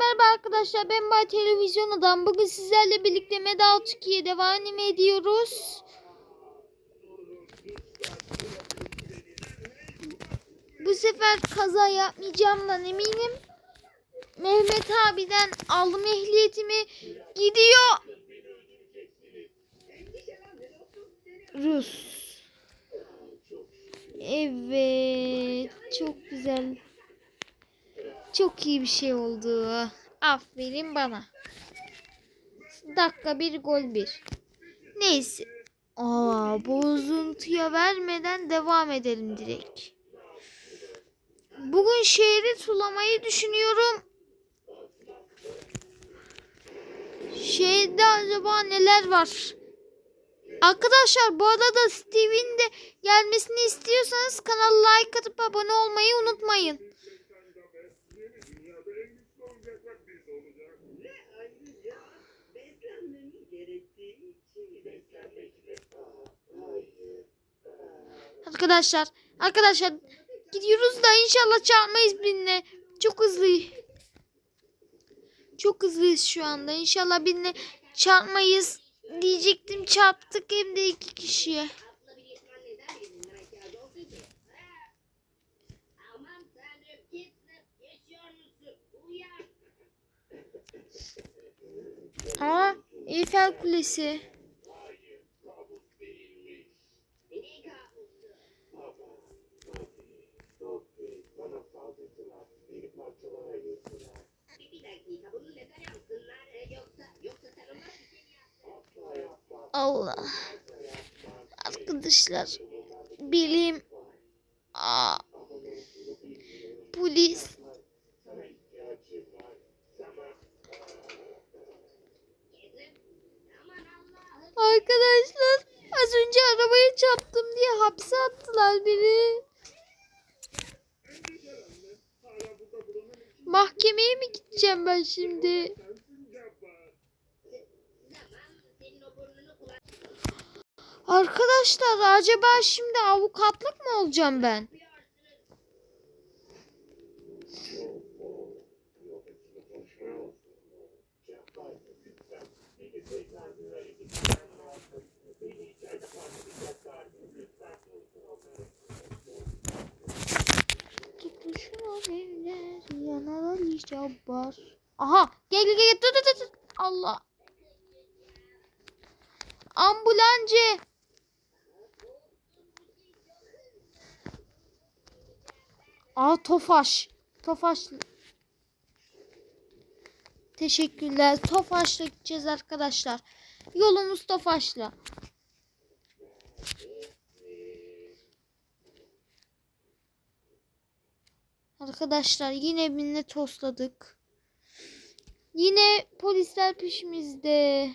merhaba arkadaşlar. Ben Bay Televizyon Adam. Bugün sizlerle birlikte Medal Türkiye devam ediyoruz. Bu sefer kaza yapmayacağımdan eminim. Mehmet abiden aldım ehliyetimi. Gidiyor. Rus. Evet. Çok güzel. Çok iyi bir şey oldu. Aferin bana. Dakika bir gol bir. Neyse. Aa, bozuntuya vermeden devam edelim direkt. Bugün şehri sulamayı düşünüyorum. Şehirde acaba neler var? Arkadaşlar bu arada Steve'in de gelmesini istiyorsanız kanala like atıp abone olmayı unutmayın. Arkadaşlar, arkadaşlar gidiyoruz da inşallah çarpmayız birine. Çok hızlı. Çok hızlıyız şu anda. İnşallah birine çarpmayız diyecektim. Çarptık hem de iki kişiye. aslında bir yetmen Allah. Arkadaşlar, bilim. Aa, polis. Arkadaşlar, az önce arabaya çarptım diye hapse attılar beni. Mahkemeye mi gideceğim ben şimdi? Arkadaşlar acaba şimdi avukatlık mı olacağım ben? Cabbar. Aha gel gel gel dur dur, dur. Allah. Ambulancı. Aa Tofaş. Tofaş. Teşekkürler. Tofaş'la gideceğiz arkadaşlar. Yolumuz Tofaş'la. Arkadaşlar yine birine tosladık. Yine polisler peşimizde.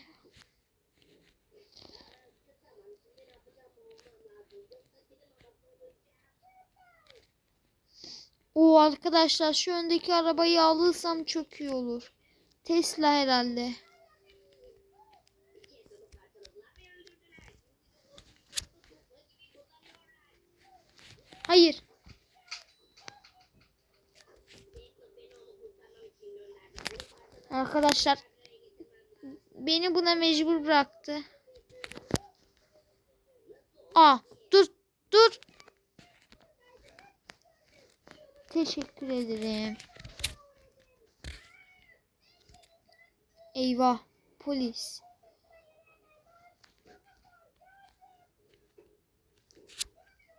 O arkadaşlar şu öndeki arabayı alırsam çok iyi olur. Tesla herhalde. Hayır. Arkadaşlar beni buna mecbur bıraktı. Aa dur dur. Teşekkür ederim. Eyvah polis.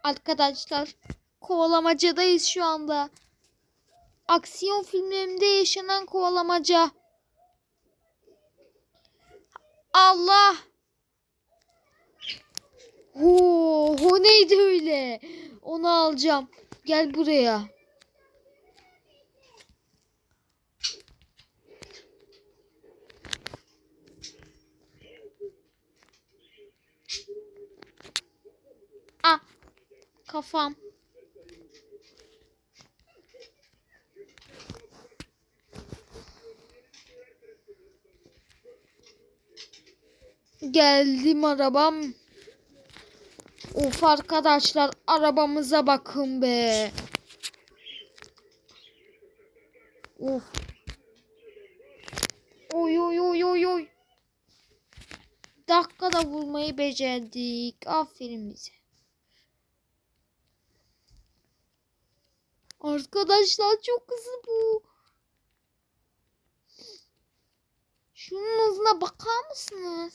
Arkadaşlar kovalamacadayız şu anda. Aksiyon filmlerinde yaşanan kovalamaca. Allah. Oo, o neydi öyle? Onu alacağım. Gel buraya. kafam. Geldim arabam. Of arkadaşlar arabamıza bakın be. Of. Oy oy oy oy oy. Dakikada vurmayı becerdik. Aferin bize. Arkadaşlar çok hızlı bu. Şunun hızına bakar mısınız?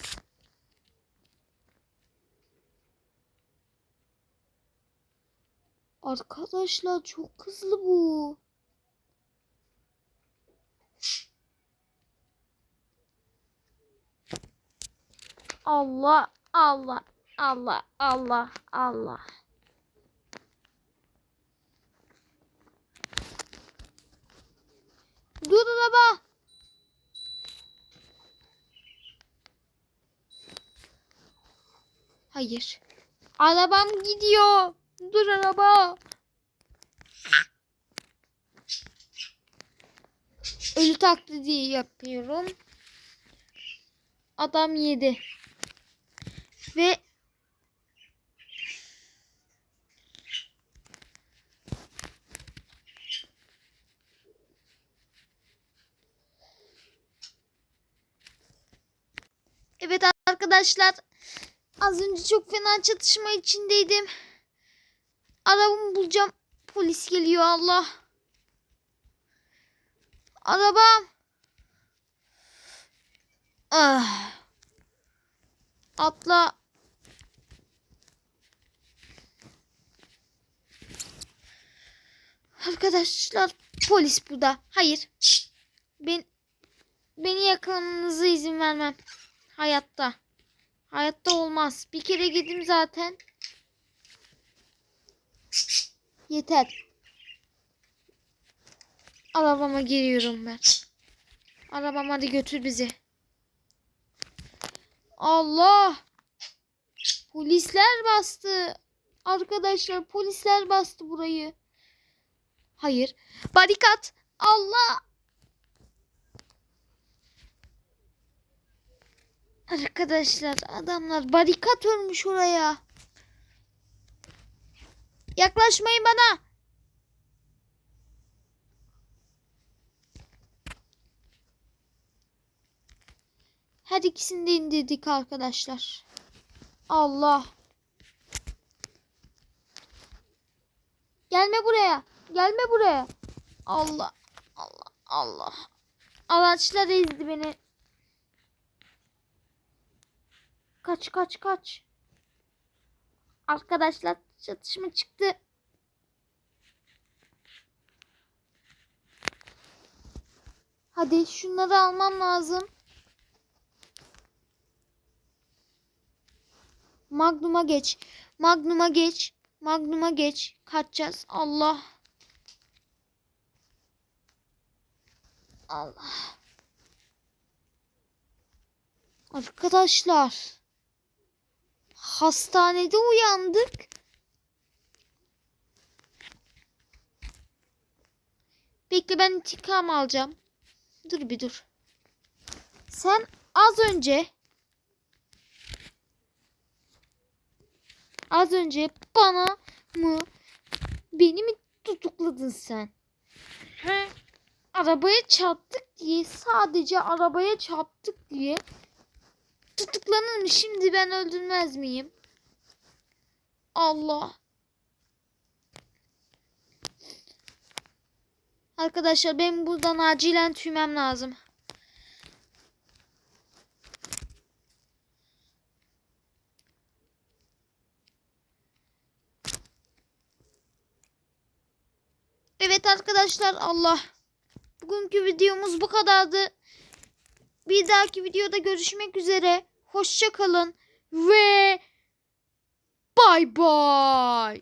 Arkadaşlar çok hızlı bu. Allah Allah Allah Allah Allah. Dur araba. Hayır. Arabam gidiyor. Dur araba. Ölü taklidi yapıyorum. Adam yedi. Ve Evet arkadaşlar. Az önce çok fena çatışma içindeydim. Arabamı bulacağım. Polis geliyor Allah. Arabam. Ah. Atla. Arkadaşlar polis burada. Hayır. Ben beni yakalamanıza izin vermem. Hayatta. Hayatta olmaz. Bir kere gittim zaten. Yeter. Arabama giriyorum ben. Arabam hadi götür bizi. Allah. Polisler bastı. Arkadaşlar polisler bastı burayı. Hayır. Barikat. Allah. Arkadaşlar adamlar barikat örmüş oraya. Yaklaşmayın bana. Her ikisini de indirdik arkadaşlar. Allah. Gelme buraya. Gelme buraya. Allah. Allah. Allah. Araçlar ezdi beni. Kaç kaç kaç. Arkadaşlar çatışma çıktı. Hadi şunları almam lazım. Magnum'a geç. Magnum'a geç. Magnum'a geç. Kaçacağız. Allah. Allah. Arkadaşlar. Hastanede uyandık. Bekle ben intikam alacağım. Dur bir dur. Sen az önce az önce bana mı beni mi tutukladın sen? He? Arabaya çarptık diye sadece arabaya çarptık diye tutuklanır? Şimdi ben öldürmez miyim? Allah. Arkadaşlar benim buradan acilen tüymem lazım. Evet arkadaşlar Allah. Bugünkü videomuz bu kadardı. Bir dahaki videoda görüşmek üzere. Hoşça kalın ve bay bay.